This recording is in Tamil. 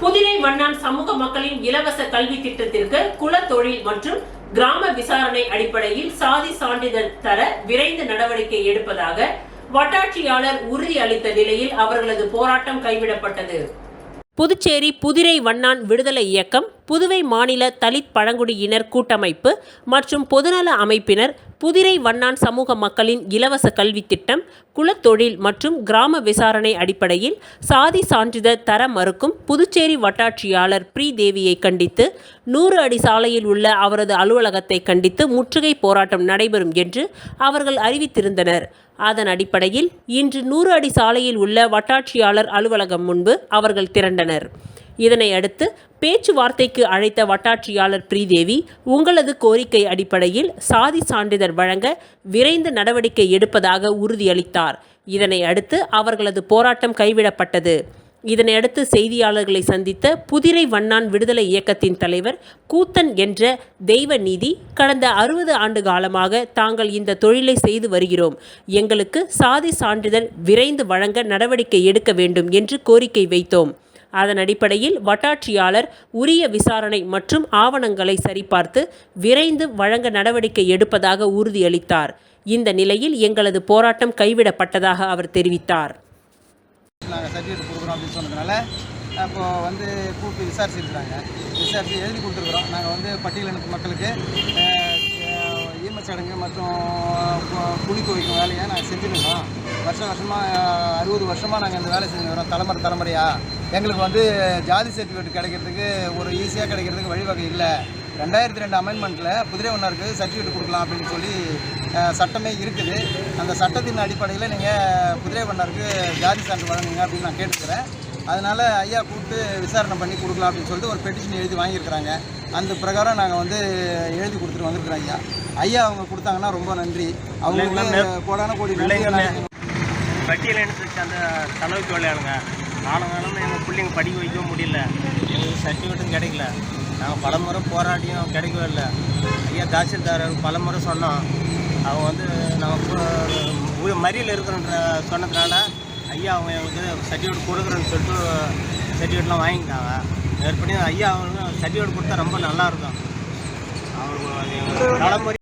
புதிரை வண்ணான் சமூக மக்களின் இலவச கல்வி திட்டத்திற்கு குலத்தொழில் மற்றும் கிராம விசாரணை அடிப்படையில் சாதி சான்றிதழ் தர விரைந்து நடவடிக்கை எடுப்பதாக வட்டாட்சியாளர் உறுதி அளித்த நிலையில் அவர்களது போராட்டம் கைவிடப்பட்டது. புதுச்சேரி புதிரை வண்ணான் விடுதலை இயக்கம் புதுவை மாநில தலித் பழங்குடியினர் கூட்டமைப்பு மற்றும் பொதுநல அமைப்பினர் புதிரை வண்ணான் சமூக மக்களின் இலவச கல்வி திட்டம் குலத்தொழில் மற்றும் கிராம விசாரணை அடிப்படையில் சாதி சான்றிதழ் தர மறுக்கும் புதுச்சேரி வட்டாட்சியாளர் பிரிதேவியை கண்டித்து நூறு அடி சாலையில் உள்ள அவரது அலுவலகத்தை கண்டித்து முற்றுகை போராட்டம் நடைபெறும் என்று அவர்கள் அறிவித்திருந்தனர். அதன் அடிப்படையில் இன்று நூறு அடி சாலையில் உள்ள வட்டாட்சியாளர் அலுவலகம் முன்பு அவர்கள் திரண்டனர். இதனை அடுத்து பேச்சுவார்த்தைக்கு அழைத்த வட்டாட்சியாளர் பிரீதேவி உங்களது கோரிக்கை அடிப்படையில் சாதி சான்றிதழ் வழங்க விரைந்து நடவடிக்கை எடுப்பதாக உறுதியளித்தார். இதனை அடுத்து அவர்களது போராட்டம் கைவிடப்பட்டது. இதனையடுத்து செய்தியாளர்களை சந்தித்த புதிரை வண்ணான் விடுதலை இயக்கத்தின் தலைவர் கூத்தன் என்ற தெய்வ நீதி கடந்த அறுபது ஆண்டு காலமாக தாங்கள் இந்த தொழிலை செய்து வருகிறோம். எங்களுக்கு சாதி சான்றிதழ் விரைந்து வழங்க நடவடிக்கை எடுக்க வேண்டும் என்று கோரிக்கை வைத்தோம். அதன் அடிப்படையில் வட்டாட்சியாளர் உரிய விசாரணை மற்றும் ஆவணங்களை சரிபார்த்து விரைந்து வழங்க நடவடிக்கை எடுப்பதாக உறுதியளித்தார். இந்த நிலையில் எங்களது போராட்டம் கைவிடப்பட்டதாக அவர் தெரிவித்தார். நாங்கள் சர்டிஃபிகேட் கொடுக்குறோம் அப்படின்னு சொன்னதுனால அப்போது வந்து கூப்பிட்டு விசாரிச்சிருக்கிறாங்க. விசாரித்து எழுதி கொடுத்துருக்குறோம். நாங்கள் வந்து பட்டியலினத்து மக்களுக்கு ஈமச்சடங்கு சடங்கு மற்றும் குழி துவைக்கும் வேலையை நாங்கள் செஞ்சுருக்கோம். வருஷம் வருஷமாக அறுபது வருஷமாக நாங்கள் இந்த வேலை செஞ்சுக்கிறோம் தலைமுறை தலைமுறையாக எங்களுக்கு வந்து ஜாதி சர்டிஃபிகேட் கிடைக்கிறதுக்கு ஒரு ஈஸியாக கிடைக்கிறதுக்கு வழிவகை இல்லை. ரெண்டாயிரத்தி ரெண்டு அமெண்ட்மெண்ட்டில் குதிரை ஒன்னருக்கு சர்டிஃபிகேட் கொடுக்கலாம் அப்படின்னு சொல்லி சட்டமே இருக்குது. அந்த சட்டத்தின் அடிப்படையில் நீங்கள் குதிரை வண்ணருக்கு ஜாதி சான்று வழங்குங்க அப்படின்னு நான் கேட்டுக்கிறேன். அதனால் ஐயா கூப்பிட்டு விசாரணை பண்ணி கொடுக்கலாம் அப்படின்னு சொல்லிட்டு ஒரு பெட்டிஷன் எழுதி வாங்கியிருக்கிறாங்க. அந்த பிரகாரம் நாங்கள் வந்து எழுதி கொடுத்துட்டு வந்திருக்கிறோம் ஐயா. ஐயா அவங்க கொடுத்தாங்கன்னா ரொம்ப நன்றி. அவங்க கோடான கோடி பட்டியல் இனத்துக்கு அந்த தலைவு தொழிலாளுங்க காலங்காலமாக எங்கள் பிள்ளைங்க படிக்க வைக்க முடியல. எங்களுக்கு சர்டிஃபிகேட்டும் கிடைக்கல. நாங்கள் பல முறை போராட்டியும் கிடைக்கவே இல்லை. ஐயா தாசில்தார் பலமுறை சொன்னோம் அவங்க வந்து நம்ம மறியல் இருக்கிறன்ற சொன்னதுனால ஐயா அவங்க எங்களுக்கு சர்டிஃபிகேட் கொடுக்குறேன்னு சொல்லிட்டு சர்டிஃபிகேட்லாம் வாங்கிட்டாங்க மேற்படி ஐயா அவங்க சர்டிஃபிகேட் கொடுத்தா ரொம்ப நல்லாயிருக்கும் அவங்க தலைமுறை